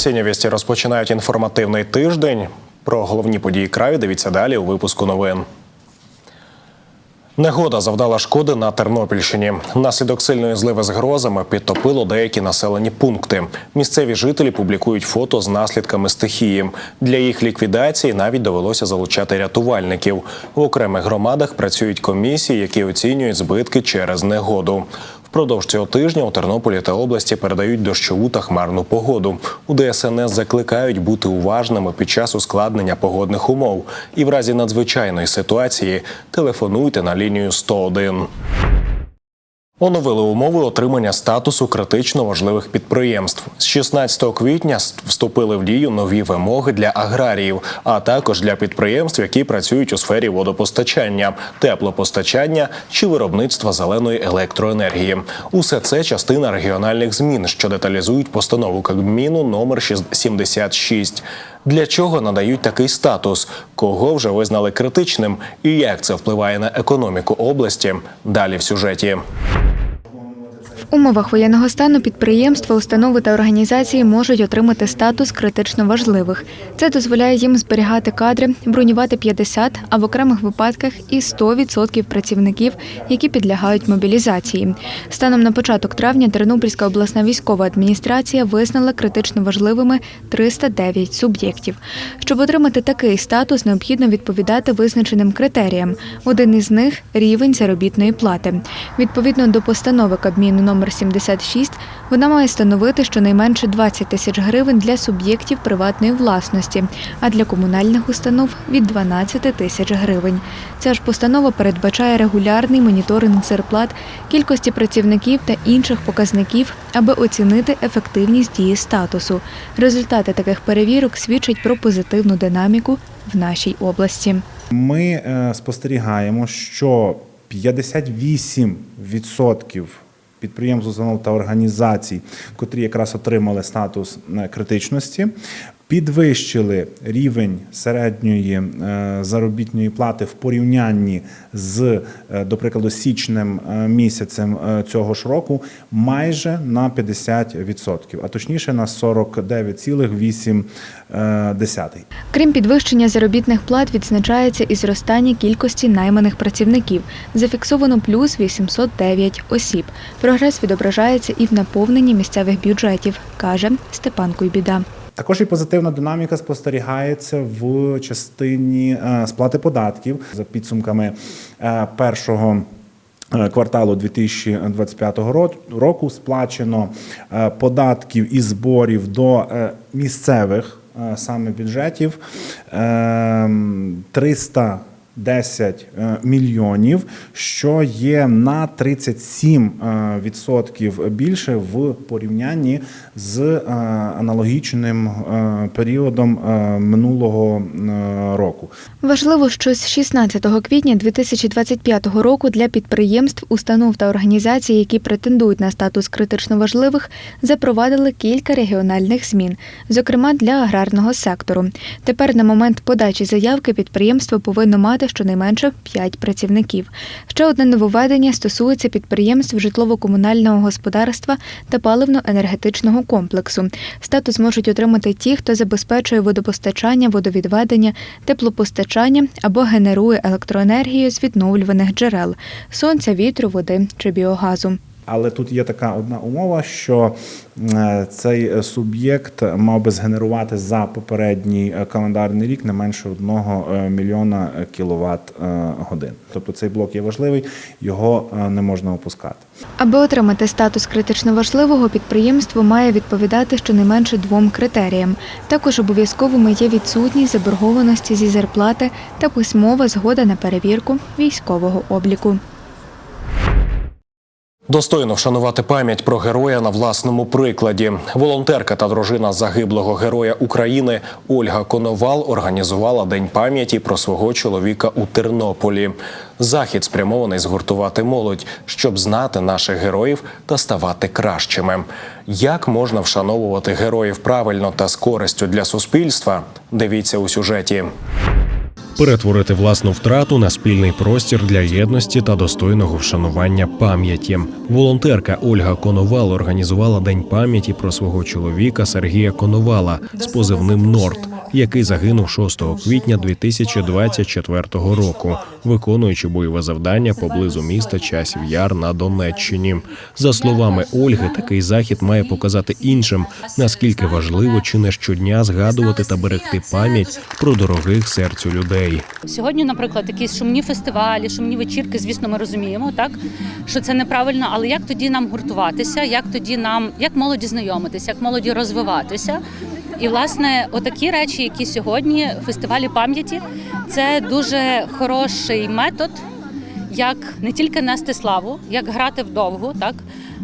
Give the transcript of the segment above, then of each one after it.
Провінційні вісті розпочинають інформативний тиждень. Про головні події краю дивіться далі у випуску новин. Негода завдала шкоди на Тернопільщині. Внаслідок сильної зливи з грозами підтопило деякі населені пункти. Місцеві жителі публікують фото з наслідками стихії. Для їх ліквідації навіть довелося залучати рятувальників. В окремих громадах працюють комісії, які оцінюють збитки через негоду. Впродовж цього тижня у Тернополі та області передають дощову та хмарну погоду. У ДСНС закликають бути уважними під час ускладнення погодних умов. І в разі надзвичайної ситуації телефонуйте на лінію 101. Оновили умови отримання статусу критично важливих підприємств. З 16 квітня вступили в дію нові вимоги для аграріїв, а також для підприємств, які працюють у сфері водопостачання, теплопостачання чи виробництва зеленої електроенергії. Усе це частина регіональних змін, що деталізують постанову Кабміну номер 76. Для чого надають такий статус? Кого вже визнали критичним? І як це впливає на економіку області? Далі в сюжеті. Умовах воєнного стану підприємства, установи та організації можуть отримати статус критично важливих. Це дозволяє їм зберігати кадри, бронювати 50, а в окремих випадках і 100% працівників, які підлягають мобілізації. Станом на початок травня Тернопільська обласна військова адміністрація визнала критично важливими 309 суб'єктів. Щоб отримати такий статус, необхідно відповідати визначеним критеріям. Один із них рівень заробітної плати. Відповідно до постанови Кабміну номер 76, вона має становити щонайменше 20 тисяч гривень для суб'єктів приватної власності, а для комунальних установ від 12 тисяч гривень. Ця ж постанова передбачає регулярний моніторинг зарплат, кількості працівників та інших показників, аби оцінити ефективність дії статусу. Результати таких перевірок свідчать про позитивну динаміку в нашій області. Ми е, спостерігаємо, що 58% підприємств, установ та організацій, котрі якраз отримали статус е, критичності, підвищили рівень середньої е, заробітної плати в порівнянні з, е, до прикладу, січнем е, місяцем цього ж року майже на 50%, а точніше на 49,8%. Крім підвищення заробітних плат, відзначається і зростання кількості найманих працівників. Зафіксовано плюс 809 осіб. Прогрес відображається і в наповненні місцевих бюджетів, каже Степан Куйбіда. Також і позитивна динаміка спостерігається в частині е, сплати податків за підсумками е, першого. Е, кварталу 2025 року сплачено податків і зборів до місцевих саме бюджетів ем, 300 10 е, мільйонів, що є на 37% е, більше в порівнянні з е, аналогічним періодом минулого року. Важливо, що з 16 квітня 2025 року для підприємств, установ та організацій, які претендують на статус критично важливих, запровадили кілька регіональних змін, зокрема для аграрного сектору. Тепер на момент подачі заявки підприємство повинно мати щонайменше 5 працівників. Ще одне нововведення стосується підприємств житлово-комунального господарства та паливно-енергетичного комплексу. Статус можуть отримати ті, хто забезпечує водопостачання, водовідведення, теплопостачання або генерує електроенергію з відновлюваних джерел сонця, вітру, води чи біогазу. Але тут є така одна умова, що е, цей суб'єкт мав би згенерувати за попередній е, календарний рік не менше одного е, мільйона кіловат годин. Тобто цей блок є важливий, його не можна опускати. Аби отримати статус критично важливого, підприємство має відповідати щонайменше двом критеріям. Також обов'язковими є відсутність заборгованості зі зарплати та письмова згода на перевірку військового обліку. Достойно вшанувати пам'ять про героя на власному прикладі. Волонтерка та дружина загиблого героя України Ольга Коновал організувала день пам'яті про свого чоловіка у Тернополі. Захід спрямований згуртувати молодь, щоб знати наших героїв та ставати кращими. Як можна вшановувати героїв правильно та з користю для суспільства? Дивіться у сюжеті. Перетворити власну втрату на спільний простір для єдності та достойного вшанування пам'яті. Волонтерка Ольга Коновал організувала день пам'яті про свого чоловіка Сергія Коновала з позивним Норд, який загинув 6 квітня 2024 року, виконуючи бойове завдання поблизу міста Часів Яр на Донеччині. За словами Ольги, такий захід має показати іншим, наскільки важливо чи не щодня згадувати та берегти пам'ять про дорогих серцю людей. Сьогодні, наприклад, якісь шумні фестивалі, шумні вечірки, звісно, ми розуміємо, так що це неправильно, але як тоді нам гуртуватися, як тоді нам, як молоді знайомитися, як молоді розвиватися. І власне, отакі речі, які сьогодні фестивалі пам'яті, це дуже хороший метод, як не тільки нести славу, як грати вдовгу, так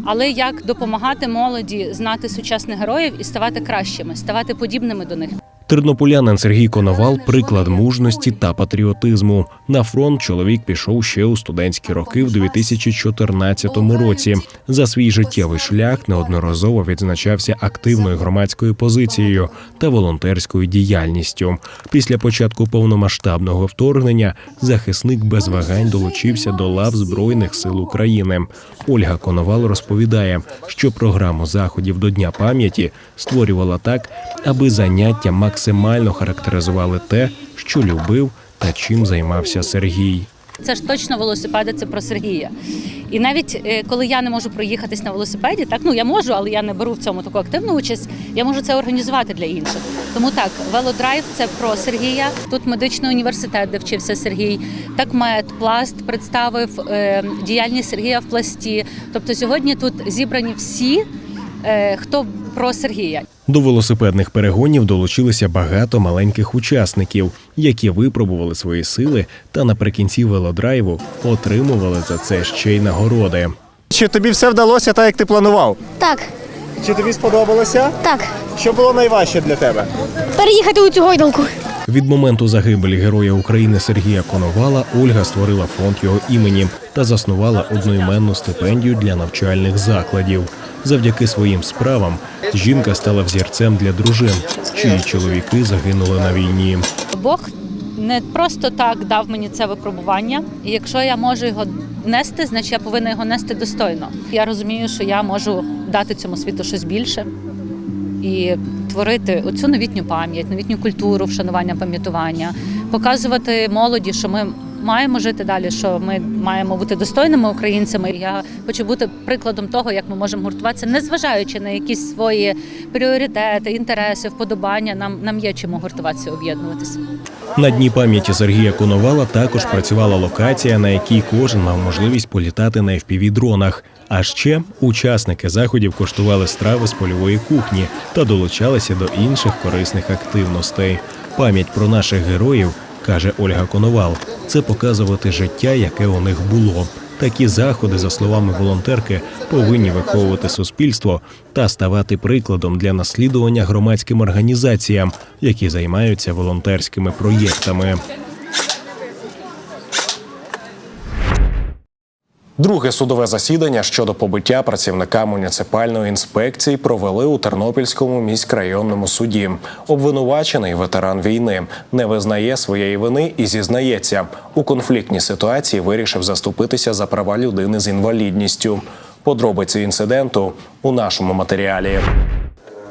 але як допомагати молоді знати сучасних героїв і ставати кращими, ставати подібними до них. Тернополянин Сергій Коновал приклад мужності та патріотизму. На фронт чоловік пішов ще у студентські роки в 2014 році. За свій життєвий шлях неодноразово відзначався активною громадською позицією та волонтерською діяльністю. Після початку повномасштабного вторгнення захисник без вагань долучився до лав Збройних сил України. Ольга Коновал розповідає, що програму заходів до Дня пам'яті створювала так, аби заняття максимально характеризували те, що любив та чим займався Сергій. Це ж точно велосипеди, це про Сергія. І навіть е, коли я не можу проїхатись на велосипеді, так ну я можу, але я не беру в цьому таку активну участь. Я можу це організувати для інших. Тому так, велодрайв це про Сергія. Тут медичний університет, де вчився Сергій. Такмет, пласт представив е, діяльність Сергія в пласті. Тобто сьогодні тут зібрані всі, е, хто про Сергія. До велосипедних перегонів долучилися багато маленьких учасників, які випробували свої сили та наприкінці велодрайву отримували за це ще й нагороди. Чи тобі все вдалося так, як ти планував? Так, Чи тобі сподобалося? так. Що було найважче для тебе? Переїхати у цю гойдалку. Від моменту загибелі Героя України Сергія Коновала Ольга створила фонд його імені та заснувала одноіменну стипендію для навчальних закладів. Завдяки своїм справам жінка стала взірцем для дружин, чиї чоловіки загинули на війні. Бог не просто так дав мені це випробування, і якщо я можу його нести, значить я повинна його нести достойно. Я розумію, що я можу дати цьому світу щось більше і творити оцю новітню пам'ять, новітню культуру, вшанування, пам'ятування, показувати молоді, що ми. Маємо жити далі, що ми маємо бути достойними українцями. Я хочу бути прикладом того, як ми можемо гуртуватися, незважаючи на якісь свої пріоритети, інтереси, вподобання. Нам нам є чому гуртуватися, об'єднуватися. На дні пам'яті Сергія Коновала також працювала локація, на якій кожен мав можливість політати на fpv дронах. А ще учасники заходів коштували страви з польової кухні та долучалися до інших корисних активностей. Пам'ять про наших героїв, каже Ольга Коновал, це показувати життя, яке у них було. Такі заходи, за словами волонтерки, повинні виховувати суспільство та ставати прикладом для наслідування громадським організаціям, які займаються волонтерськими проєктами. Друге судове засідання щодо побиття працівника муніципальної інспекції провели у Тернопільському міськрайонному суді. Обвинувачений ветеран війни не визнає своєї вини і зізнається у конфліктній ситуації. Вирішив заступитися за права людини з інвалідністю. Подробиці інциденту у нашому матеріалі.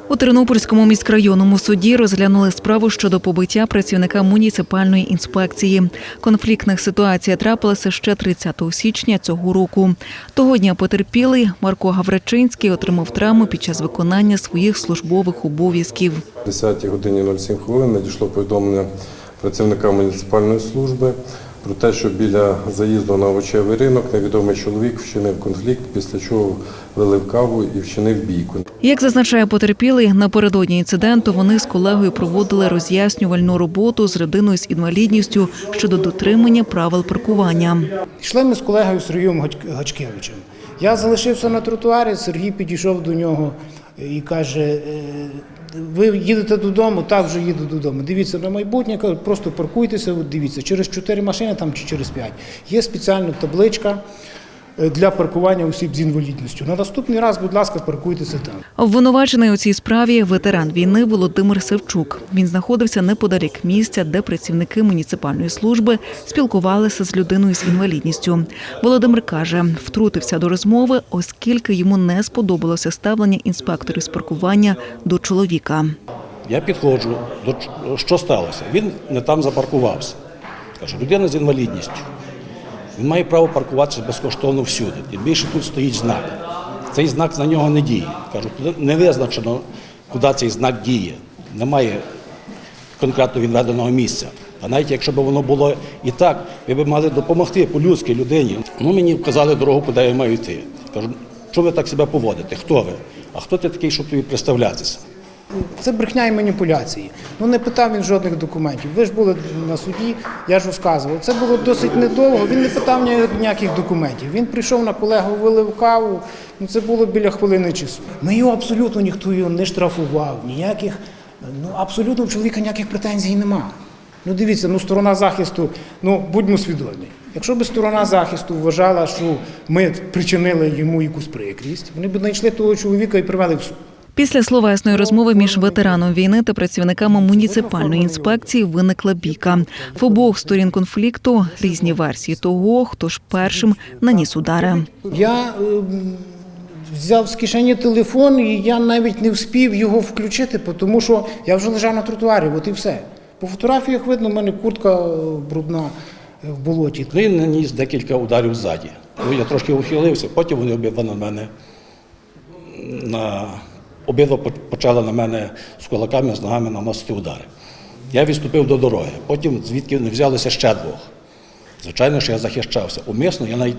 У Тернопільському міськрайонному суді розглянули справу щодо побиття працівника муніципальної інспекції. Конфліктних ситуація трапилася ще 30 січня цього року. Того дня потерпілий Марко Гаврачинський отримав травму під час виконання своїх службових обов'язків. О 10 годині 07 хвилин надійшло повідомлення працівника муніципальної служби про те, що біля заїзду на овочевий ринок невідомий чоловік вчинив конфлікт, після чого вилив каву і вчинив бійку. Як зазначає потерпілий, напередодні інциденту вони з колегою проводили роз'яснювальну роботу з людиною з інвалідністю щодо дотримання правил паркування. Йшли ми з колегою Сергієм Гачкевичем. Я залишився на тротуарі, Сергій підійшов до нього і каже: «Е, ви їдете додому, так вже їду додому. Дивіться на майбутнє, просто паркуйтеся, дивіться, через чотири машини там чи через п'ять. Є спеціальна табличка. Е, для паркування осіб з інвалідністю. На наступний раз, будь ласка, паркуйтеся там. Обвинувачений у цій справі ветеран війни Володимир Севчук. Він знаходився неподалік місця, де працівники муніципальної служби спілкувалися з людиною з інвалідністю. Володимир каже, втрутився до розмови, оскільки йому не сподобалося ставлення інспекторів з паркування до чоловіка. Я підходжу, до що сталося? Він не там запаркувався. Кажу, людина з інвалідністю. Він має право паркуватися безкоштовно всюди. Тим більше тут стоїть знак. Цей знак на нього не діє. Кажу, не визначено, куди цей знак діє. Немає конкретно відведеного місця. А навіть якщо б воно було і так, ви б мали допомогти по-людськи людині. Ну, мені вказали дорогу, куди я маю йти. Кажу, що ви так себе поводите? Хто ви? А хто ти такий, щоб тобі представлятися? Це брехня і маніпуляції. Ну не питав він жодних документів. Ви ж були на суді, я ж розказував. Це було досить недовго. Він не питав ніяких документів. Він прийшов на колегу, вилив каву. Ну це було біля хвилини часу. Ми його абсолютно ніхто його не штрафував, ніяких. Ну абсолютно у чоловіка ніяких претензій нема. Ну дивіться, ну сторона захисту, ну будьмо свідомі. Якщо б сторона захисту вважала, що ми причинили йому якусь прикрість, вони б знайшли того чоловіка і привели в суд. Після словесної розмови між ветераном війни та працівниками муніципальної інспекції виникла бійка. В обох сторін конфлікту різні версії того, хто ж першим наніс удари. Я ем, взяв з кишені телефон, і я навіть не вспів його включити, тому що я вже лежав на тротуарі, от і все. По фотографіях видно, в мене куртка е, брудна е, в болоті. Він наніс декілька ударів ззаді. Ну, я трошки ухилився, потім вони обидва на мене на обидва почали на мене з кулаками, з ногами наносити удари. Я відступив до дороги. Потім звідки не взялися ще двох. Звичайно, що я захищався. Умисно я навіть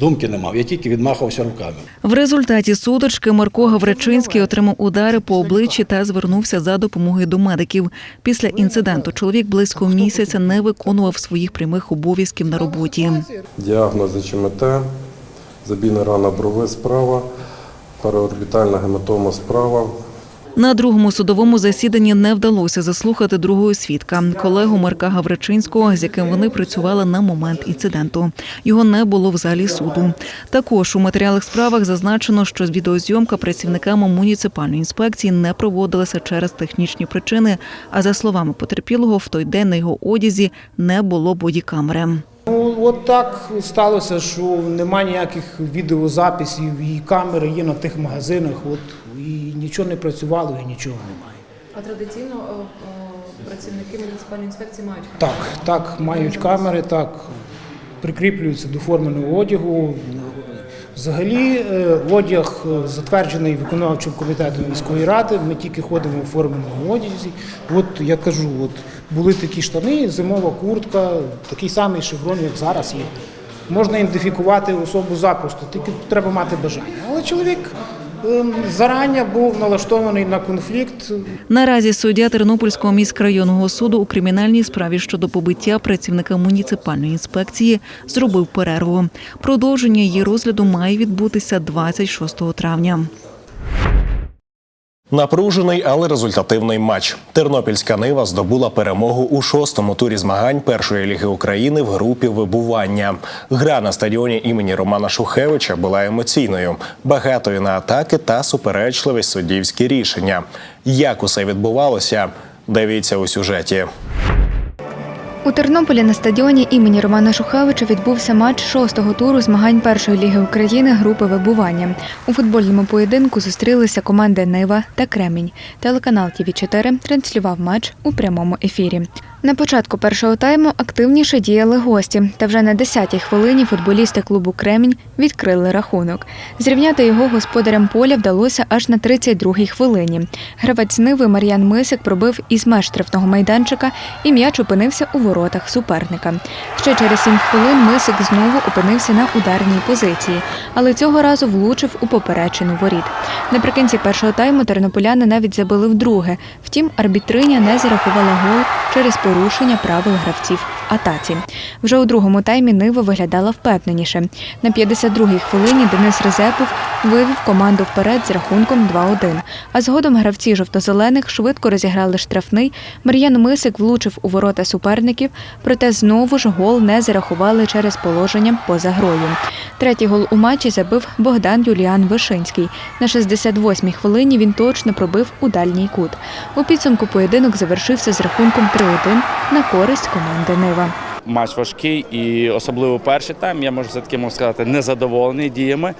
думки не мав, я тільки відмахувався руками. В результаті сутички Марко Гавричинський отримав удари по обличчі та звернувся за допомогою до медиків. Після інциденту чоловік близько місяця не виконував своїх прямих обов'язків на роботі. Діагнози ЧМТ, забійна рана брови справа, параорбітальна гематома справа, На другому судовому засіданні не вдалося заслухати другого свідка колегу Марка Гавричинського, з яким вони працювали на момент інциденту. Його не було в залі суду. Також у матеріалах справах зазначено, що відеозйомка працівниками муніципальної інспекції не проводилася через технічні причини. А за словами потерпілого, в той день на його одязі не було бодікамери. Ну, от так сталося, що немає ніяких відеозаписів, і камери є на тих магазинах, от, і нічого не працювало, і нічого немає. А традиційно о, о, працівники муніципальної інспекції мають Так, так, мають камери, так, прикріплюються до форменого одягу. Взагалі, е, одяг е, затверджений виконавчим комітетом міської ради. Ми тільки ходимо у форменому одязі. От я кажу, от були такі штани, зимова куртка, такий самий шеврон, як зараз є. Можна ідентифікувати особу запросто, тільки треба мати бажання. Але чоловік ем, зарані був налаштований на конфлікт. Наразі суддя Тернопільського міськрайонного суду у кримінальній справі щодо побиття працівника муніципальної інспекції зробив перерву. Продовження її розгляду має відбутися 26 травня. Напружений, але результативний матч. Тернопільська Нива здобула перемогу у шостому турі змагань першої ліги України в групі вибування. Гра на стадіоні імені Романа Шухевича була емоційною, багатою на атаки та суперечливі суддівські рішення. Як усе відбувалося? Дивіться у сюжеті. У Тернополі на стадіоні імені Романа Шухевича відбувся матч шостого туру змагань першої ліги України групи вибування. У футбольному поєдинку зустрілися команди Нива та Кремінь. Телеканал ТВ 4 транслював матч у прямому ефірі. На початку першого тайму активніше діяли гості, та вже на 10-й хвилині футболісти клубу Кремінь відкрили рахунок. Зрівняти його господарям поля вдалося аж на 32-й хвилині. Гравець Ниви Мар'ян Мисик пробив із меж штрафного майданчика, і м'яч опинився у воротах суперника. Ще через сім хвилин Мисик знову опинився на ударній позиції, але цього разу влучив у поперечину воріт. Наприкінці першого тайму тернополяни навіть забили вдруге. Втім, арбітриня не зарахувала гол через порушення правил гравців атаці. Вже у другому таймі Нива виглядала впевненіше. На 52-й хвилині Денис Резепов вивів команду вперед з рахунком 2-1. А згодом гравці жовто-зелених швидко розіграли штрафний. Мар'ян Мисик влучив у ворота суперників, проте знову ж гол не зарахували через положення поза грою. Третій гол у матчі забив Богдан Юліан Вишинський. На 68-й хвилині він точно пробив у дальній кут. У підсумку поєдинок завершився з рахунком 3-1 на користь команди Нива. Матч важкий і особливо перший тайм, я можу все-таки можу сказати, незадоволений діями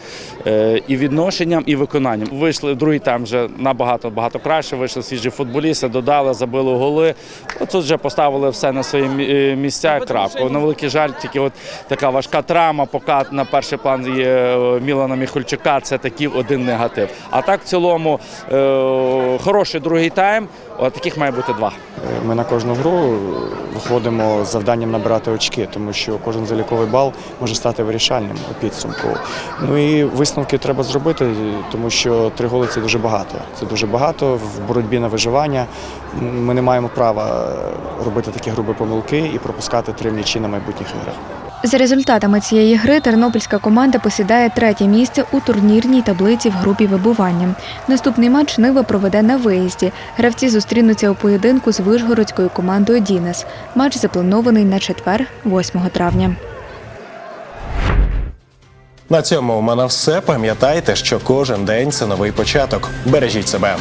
е, і відношенням, і виконанням. Вийшли в другий тайм вже набагато багато краще. Вийшли свіжі футболісти, додали, забили голи. От тут вже поставили все на свої е, місця. Крапку. На великий жаль, тільки от така важка травма. Поки на перший план є е, Мілана Міхольчука. Це такий один негатив. А так в цілому хороший другий тайм. От таких має бути два. Ми на кожну гру виходимо з завданням набирати очки, тому що кожен заліковий бал може стати вирішальним у підсумку. Ну і висновки треба зробити, тому що три голи це дуже багато. Це дуже багато в боротьбі на виживання. Ми не маємо права робити такі грубі помилки і пропускати три м'ячі на майбутніх іграх. За результатами цієї гри тернопільська команда посідає третє місце у турнірній таблиці в групі вибування. Наступний матч Нива проведе на виїзді. Гравці зустрінуться у поєдинку з вишгородською командою Дінес. Матч запланований на четвер, 8 травня. На цьому у мене все. Пам'ятайте, що кожен день це новий початок. Бережіть себе.